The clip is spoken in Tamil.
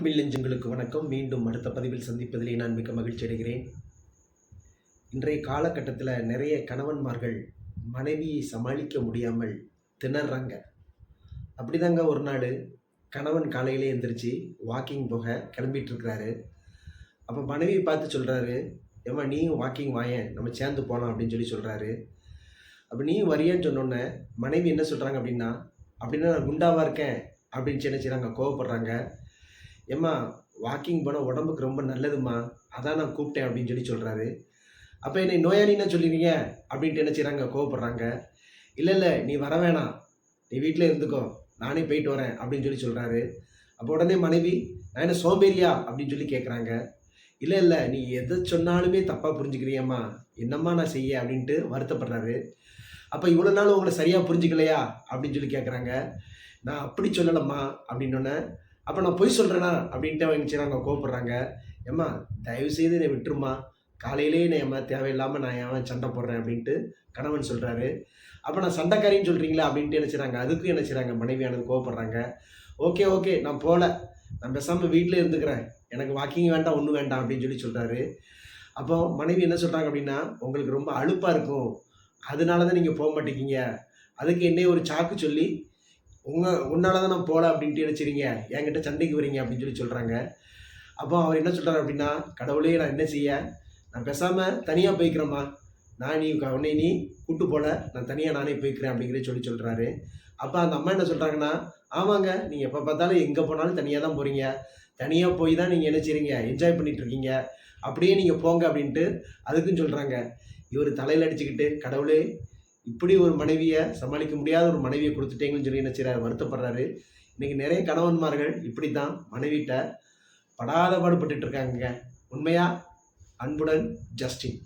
தமிழ் நெஞ்சங்களுக்கு வணக்கம். மீண்டும் அடுத்த பதிவில் சந்திப்பதிலே நான் மிக மகிழ்ச்சி அடைகிறேன். இன்றைய காலகட்டத்தில் நிறைய கணவன்மார்கள் மனைவியை சமாளிக்க முடியாமல் திணறாங்க. அப்படிதாங்க ஒரு நாள் கணவன் காலையிலே எந்திரிச்சு வாக்கிங் போக கிளம்பிட்டு இருக்கிறாரு. அப்போ மனைவியை பார்த்து சொல்கிறாரு ஏம்மா நீயும் வாக்கிங் வாயேன் நம்ம சேர்ந்து போகலாம் அப்படின்னு சொல்லி சொல்கிறாரு அப்போ நீயும் வரியேன்னு சொன்னோன்னே மனைவி என்ன சொல்கிறாங்க அப்படின்னா அப்படின்னா நான் குண்டாவாக இருக்கேன் அப்படின்னு என்ன செய்கிறாங்க கோவப்படுறாங்க. ஏம்மா வாக்கிங் போனால் உடம்புக்கு ரொம்ப நல்லதும்மா. அதான் நான் கூப்பிட்டேன் அப்படின்னு சொல்லி சொல்கிறாரு அப்போ என்னை நோயாளின்னு சொல்லுவீங்க அப்படின்ட்டு என்ன செய்கிறாங்க கோவப்படுறாங்க. இல்லை இல்லை நீ வர வேணாம். நீ வீட்டில் இருந்துக்கோ. நானே போயிட்டு வரேன் அப்படின்னு சொல்லி சொல்கிறாரு அப்போ உடனே மனைவி நான் என்ன சோம்பேறியா? அப்படின்னு சொல்லி கேட்குறாங்க இல்லை இல்லை நீ எதை சொன்னாலுமே தப்பாக புரிஞ்சுக்கிறியம்மா. என்னம்மா நான் செய்ய? அப்படின்ட்டு வருத்தப்படுறாரு. அப்போ இவ்வளோ நாள் உங்களை சரியாக புரிஞ்சுக்கலையா? அப்படின்னு சொல்லி கேட்குறாங்க நான் அப்படி சொல்லலம்மா. அப்படின்னோடனே அப்போ நான் பொய் சொல்கிறேனா அப்படின்ட்டு அவங்க செய்கிறாங்க கோவப்படுறாங்க. ஏம்மா தயவு செய்து என்னை விட்டுருமா காலையிலேயே என்னை ஏமா தேவையில்லாமல் நான் ஏன் சண்டை போடுறேன்? அப்படின்ட்டு கணவன் சொல்கிறாரு அப்போ நான் சண்டைக்காரின்னு சொல்கிறீங்களா அப்படின்ட்டு என்ன செய்கிறாங்க அதுக்கும் என்ன செய்கிறாங்க மனைவியானது கோவப்படுறாங்க. ஓகே ஓகே நான் போகல நான் பேசாமல் வீட்டிலே இருந்துக்கிறேன். எனக்கு வாக்கிங் வேண்டாம் ஒன்றும் வேண்டாம் அப்படின்னு சொல்லி சொல்கிறாரு அப்போ மனைவி என்ன சொல்கிறாங்க அப்படின்னா உங்களுக்கு ரொம்ப அழுப்பாக இருக்கும். அதனால தான் நீங்கள் போக மாட்டேங்கிங்க அதுக்கு என்னைய ஒரு சாக்கு சொல்லி உங்கள் உன்னால தான் நான் போகல அப்படின்ட்டு நினச்சிறீங்க என்கிட்ட சண்டைக்கு வரீங்க அப்படின்னு சொல்லி சொல்கிறாங்க அப்போ அவர் என்ன சொல்கிறார் அப்படின்னா கடவுளே நான் என்ன செய்ய? நான் பேசாமல் தனியாக போய்க்கிறேம்மா. நான் நீ உன்னை நீ கூட்டு போல. நான் தனியாக நானே போய்க்கிறேன் அப்படிங்கிறத சொல்லி சொல்கிறாரு அப்போ அந்த அம்மா என்ன சொல்கிறாங்கன்னா ஆமாங்க நீங்கள் எப்போ பார்த்தாலும் எங்கே போனாலும் தனியாக தான் போகிறீங்க தனியாக போய் தான் நீங்கள் என்ன செய்றீங்க என்ஜாய் பண்ணிகிட்ருக்கீங்க இருக்கீங்க. அப்படியே நீங்கள் போங்க அப்படின்ட்டு அதுக்கும் சொல்கிறாங்க இவர் தலையில் அடிச்சுக்கிட்டு கடவுளே இப்படி ஒரு மனைவியை சமாளிக்க முடியாத ஒரு மனைவியை கொடுத்துட்டேங்கன்னு சொல்லி என்ன செய்கிறார் வருத்தப்படுறாரு. இன்னைக்கு நிறைய கணவன்மார்கள் இப்படி தான் மனைவிட்ட படாத பாடுபட்டு இருக்காங்க உண்மையா? அன்புடன் ஜஸ்டின்.